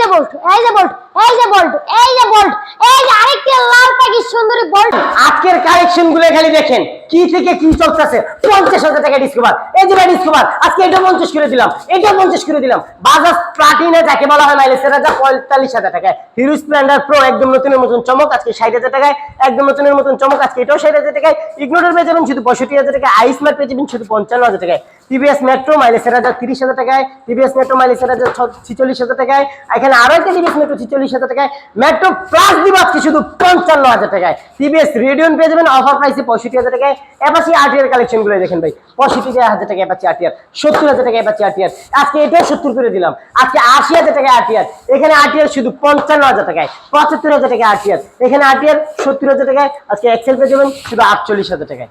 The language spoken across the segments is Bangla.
যে বোল্ট, এই যে বোল্ট, এই যে বোল্ট, এই যে বোল্ট, এই যে আরেকটি লাল প্যাকেজ সুন্দরী বোল্ট। আজকের কালেকশনগুলো খালি দেখেন, কি থেকে কি চলতেছে, পঞ্চাশ হাজার টাকা ডিসকভার এই যে ডিসকভার আজকে এটা পঞ্চাশ করে দিলাম, এটা পঞ্চাশ করে দিলাম। বাজাজ প্লাটিনে যাকে বলা হয় মাইলেজ সেটা যা পঁয়তাল্লিশ হাজার টাকায়। হিরো স্প্লেন্ডার প্রো একদম নতুনের মতন চমক, আজকে ষাট হাজার টাকায়, একদম নতুনের মতন চমক, আজকে এটাও ষাট হাজার টাকায়। ইগনোটার পেয়ে যাবেন শুধু পঁয়ষট্টি হাজার টাকায় আইস ম্যাট পেয়ে যাবেন শুধু পঞ্চান্ন হাজার টাকায়। টিভিএস মেট্রো মাইলেজ সেটা যা তিরিশ হাজার টাকায় টিভিএস মেট্রো মাইলেজ সেটা যা ছিচল্লিশ হাজার টাকায় এখানে আরও একটা টিভিএস মেট্রো ছিচল্লিশ হাজার টাকায় মেট্রো প্লাস দিব শুধু পঞ্চান্ন হাজার টাকায়। টিভিএস রেডিয়ন পেয়ে যাবেন অফার প্রাইসে পঁয়ষট্টি হাজার টাকায়। অ্যাপাচি আরটিআর কালেকশনগুলো দেখেন ভাই, পঁয়ষট্টি হাজার টাকা অ্যাপাচি আরটিআর সত্তর হাজার টাকা অ্যাপাচি আরটিআর আজকে এটাও সত্তর করে দিলাম, আজকে আশি হাজার টাকা আরটিআর এখানে আরটিআর শুধু পঞ্চান্ন হাজার টাকায়, পঁচাত্তর হাজার টাকা আরটিআর এখানে আরটিআর সত্তর হাজার টাকায়, আজকে এক্সেল পেয়ে যাবেন, শুধু আটচল্লিশ হাজার টাকায়।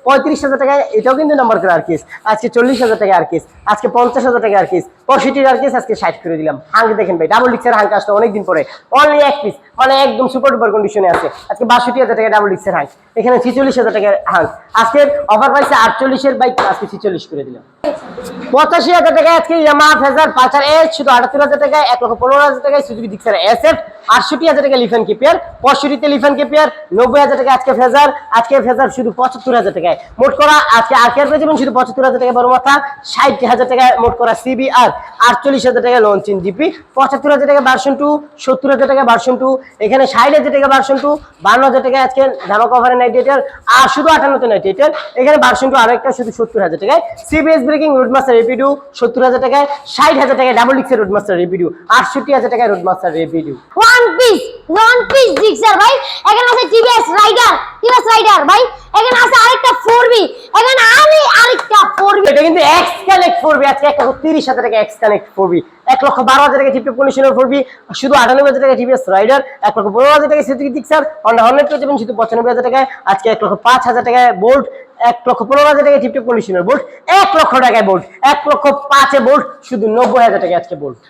পঁয়ত্রিশ হাজার টাকা এটাও কিন্তু নাম্বার করে আর কেস। আজকে চল্লিশ হাজার টাকা আর কেস, আজকে পঞ্চাশ হাজার টাকা আর কেস পঁয়ষট্টির আর কেস, আজকে ষাট করে দিলাম। হাঙ্ক দেখেন ভাই ডাবল ডিক্সের হাঙ্ক আসলো অনেকদিন পরে। অনলি এক পিস মানে একদম সুপার ডুপার কন্ডিশনে আছে। আজকে বাষট্টি হাজার টাকা ডাবল ডিক্সের হাঙ্ক। এখানে ছিচল্লিশ হাজার টাকার হাঙ্ক। আজকের অফার প্রাইসে আটচল্লিশের বাইক, আজকে ছিচল্লিশ করে দিলাম। পঁচাশি হাজার টাকায় আজকে ইয়ামা এস শুধু আটাত্তর হাজার টাকায় এক লক্ষ পনেরো হাজার টাকায় সুযোগ এস এফ আটষট্টি হাজার টাকা লিফান কেপিয়ার পঁয়ষট্টিতে লিফান নব্বই হাজার টাকা আজকে ফেজার আজকে ফেজার শুধু পঁচাত্তর হাজার টাকায়। মোট করা আজকে আর কেয়ার শুধু পঁচাত্তর হাজার টাকা বড় মাথা ষাট হাজার টাকায় মোট করা আটচল্লিশ হাজার টাকা লঞ্চিন জিপি পঁচাত্তর হাজার টাকা ভার্সন টু সত্তর হাজার টাকা ভার্সন টু এখানে ষাট হাজার টাকা ভার্সন টু বান্ন হাজার টাকা আজকে ধামা কভারের নাইট এটার আর শুধু আটান্নতে নাইট এটার এখানে ভার্সন টু একটা শুধু সত্তর হাজার টাকায়। সিবিএস ব্রেকিং রোড রেপিডু সত্তর হাজার টাকায় ষাট হাজার টাকায় ডাবল ডিক্সের রোড মাস্টার রেপিডু আটষট্টি হাজার টাকায় road master Rapido. One piece one piece ডিক্সার ভাই। এখানে আছে টিভিএস রাইডার টিভিএস রাইডার ভাই। এখানে আছে আরেকটা 4B এখানে আমি আরেকটা ফোরবি এটা কিন্তু এক্স কানেক্ট ফোরবি আজকে এক লক্ষ তিরিশ হাজার টাকা এক্স কানেক্ট ফোরবি এক লক্ষ বারো হাজার টাকা টিপে কন্ডিশনার ফোরবি শুধু আটানব্বই হাজার টাকা টিভিএস রাইডার এক লক্ষ পনেরো হাজার টাকা সিটি ডিক্সার হন্ডা হর্নেট পেয়ে যাবেন শুধু পঁচানব্বই হাজার টাকায় আজকে এক লক্ষ পাঁচ হাজার টাকায় বোল্ট এক লক্ষ পনেরো হাজার টাকায় টিপটপ কন্ডিশনার বোল্ট এক লক্ষ টাকায় বোল্ট এক লক্ষ পাঁচে বোল্ট শুধু নব্বই হাজার টাকা আজকে বোল্ট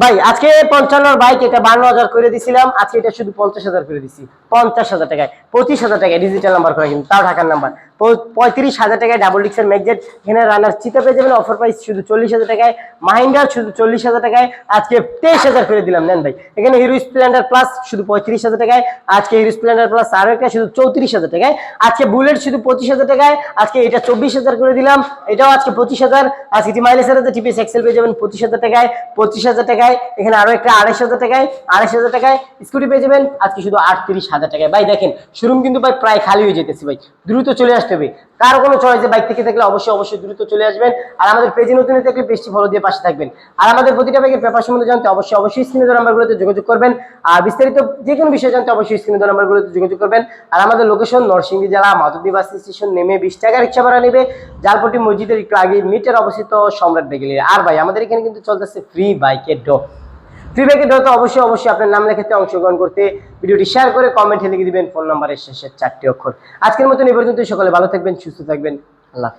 ভাই আজকে পঞ্চান্নর বাইক এটা বান্ন হাজার করে দিছিলাম আজকে এটা শুধু পঞ্চাশ হাজার করে দিছি। পঞ্চাশ হাজার টাকায় পঁচিশ হাজার টাকায় ডিজিটাল নাম্বার করে কিন্তু তাও ঢাকার নাম্বার পঁয়ত্রিশ হাজার টাকায় ডাবল ডিক্সের ম্যাগজেট এখানে রানার চিতা পেয়ে যাবেন। অফার প্রাইস শুধু চল্লিশ হাজার টাকায়। মাহিন্দ্রা শুধু চল্লিশ হাজার টাকায়। আজকে তেইশ হাজার করে দিলাম, নেন ভাই। এখানে হিরো স্প্লেন্ডার প্লাস শুধু পঁয়ত্রিশ হাজার টাকায়। আজকে হিরো স্প্লেন্ডার প্লাস আরও একটা শুধু চৌত্রিশ হাজার টাকায়। আজকে বুলেট শুধু পঁচিশ হাজার টাকায়। আজকে এটা চব্বিশ হাজার করে দিলাম। এটাও আজকে পঁচিশ হাজার। আজকে টি মাইলেজ হাজার টিপিএস এক্সেল পেয়ে যাবেন পঁচিশ হাজার টাকায়। পঁচিশ হাজার টাকায়। এখানে আরও একটা আড়াইশ হাজার টাকায়। আড়াইশ হাজার টাকায় স্কুটি পেয়ে যাবেন। আজকে শুধু আটত্রিশ হাজার টাকায়। ভাই দেখেন শোরুম কিন্তু ভাই প্রায় খালি হয়ে যেতেছে ভাই। দ্রুত চলে আসতে হবে কারও কোনো চয়েস যে বাইক থেকে দেখলে অবশ্যই অবশ্যই দ্রুত চলে আসবেন। আর আমাদের পেজে নতুন দেখলে পেজটি ফলো দিয়ে পাশে থাকবেন। আর আমাদের প্রতিটা বাইকের পেপার সম্বন্ধে জানতে অবশ্যই অবশ্যই স্ক্রিনে নাম্বারগুলোতে যোগাযোগ করবেন। আর বিস্তারিত যে কোনো বিষয় জানতে অবশ্যই স্ক্রিনে নাম্বারগুলোতে যোগাযোগ করবেন। আর আমাদের লোকেশন নরসিংদী জেলা মাধবদী বাস স্টেশন নেমে বিশ টাকা রিক্সা ভাড়া নেবে। জালপটি মসজিদের একটু আগে মিটার অবস্থিত সম্রাট বেগেলি আর ভাই, আমাদের এখানে কিন্তু চলতেছে ফ্রি বাইকের ড্র ফ্রি বাইকের ড্রতে অবশ্যই অবশ্যই আপনার নাম লেখাতে অংশগ্রহণ করতে ভিডিওটি শেয়ার করে কমেন্টে লিখে দিবেন ফোন নাম্বারের শেষের চারটি অক্ষর আজকের মতন নিবেদন সকলে ভালো থাকবেন, সুস্থ থাকবেন, আল্লাহ।